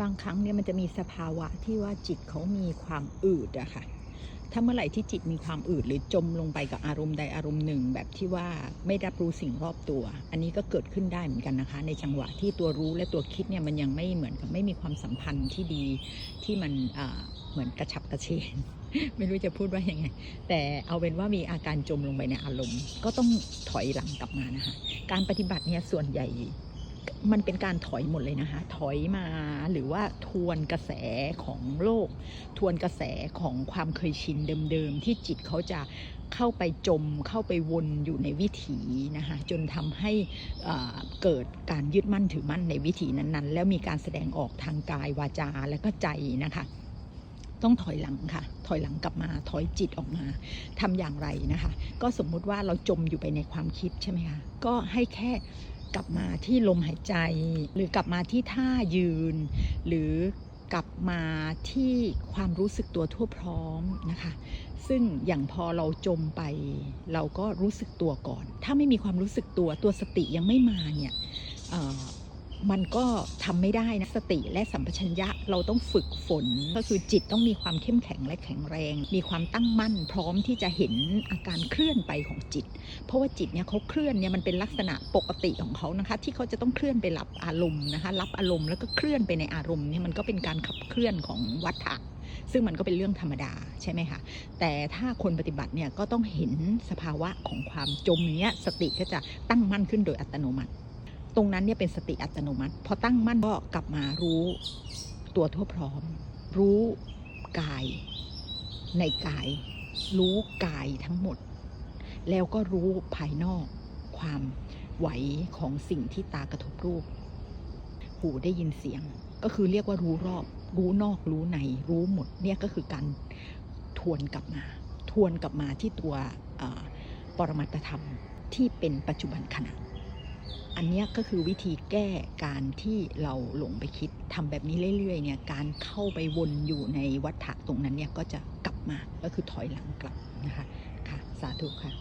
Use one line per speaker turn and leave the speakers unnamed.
บางครั้งเนี่ยมันจะมีสภาวะที่ว่าจิตเขามีความอืดอะค่ะถ้าเมื่อไหร่ที่จิตมีความอืดหรือจมลงไปกับอารมณ์ใดอารมณ์หนึ่ง แบบที่ว่าไม่รับรู้สิ่งรอบตัว อันนี้ก็เกิดขึ้นได้เหมือนกันนะคะ ในจังหวะที่ตัวรู้และตัวคิดเนี่ยมันยังไม่เหมือนกับไม่มีความสัมพันธ์ที่ดีที่มันเหมือนกระฉับกระเฉงไม่รู้จะพูดว่ายังไง แต่เอาเป็นว่ามีอาการจมลงไปในอารมณ์ ก็ต้องถอยหลังกลับมานะคะ การปฏิบัติเนี่ยส่วนใหญ่ มันเป็นการถอยหมดเลยนะคะ ถอยมาหรือว่าทวนกระแสของโลก ทวนกระแสของความเคยชินเดิมๆ ที่จิตเขาจะเข้าไปจมเข้าไปวนอยู่ในวิถีนะคะจนทำให้เกิดการยึดมั่นถือมั่นในวิถีนั้นๆ แล้วมีการแสดงออกทางกายวาจาและก็ใจนะคะต้องถอยหลังค่ะ ถอยหลังกลับมา ถอยจิตออกมาทำอย่างไรนะคะ ก็สมมุติว่าเราจมอยู่ไปในความคิดใช่ไหมคะ ก็ให้แค่ กลับมาที่ลมหายใจ หรือกลับมาที่ท่ายืน หรือกลับมาที่ความรู้สึกตัวทั่วพร้อมนะคะ ซึ่งอย่างพอเราจมไป เราก็รู้สึกตัวก่อน ถ้าไม่มีความรู้สึกตัวตัวสติยังไม่มาเนี่ย มันก็ทำไม่ได้นะสติและสัมปชัญญะเราต้องฝึกฝน ก็คือจิตต้องมีความเข้มแข็งและแข็งแรง มีความตั้งมั่น พร้อมที่จะเห็นอาการเคลื่อนไปของจิต เพราะว่าจิตเนี่ยเขาเคลื่อนเนี่ยมันเป็นลักษณะปกติของเขานะคะ ที่เขาจะต้องเคลื่อนไปรับอารมณ์นะคะ รับอารมณ์แล้วก็เคลื่อนไปในอารมณ์เนี่ยมันก็เป็นการขับเคลื่อนของวัฏฏะซึ่งมันก็เป็นเรื่องธรรมดาใช่ไหมคะ แต่ถ้าคนปฏิบัติเนี่ยก็ต้องเห็นสภาวะของความจมเนี้ยสติก็จะตั้งมั่นขึ้นโดยอัตโนมัติ ตรงนั้นเนี่ยเป็นสติอัตโนมัติ พอตั้งมั่นก็กลับมารู้ตัวทั่วพร้อม รู้กาย ในกาย รู้กายทั้งหมด แล้วก็รู้ภายนอกความไหวของสิ่งที่ตากระทบรูป หูได้ยินเสียง ก็คือเรียกว่ารู้รอบ รู้นอกรู้ใน รู้หมดเนี่ยก็คือการทวนกลับมา ทวนกลับมาที่ตัวปรมัตธรรมที่เป็นปัจจุบันขณะ อันนี้ก็คือวิธีแก้การที่เราหลงไปคิดทำแบบนี้เรื่อยๆเนี่ยการเข้าไปวนอยู่ในวัฏฏะตรงนั้นเนี่ยก็จะกลับมาก็คือถอยหลังกลับนะคะค่ะสาธุค่ะ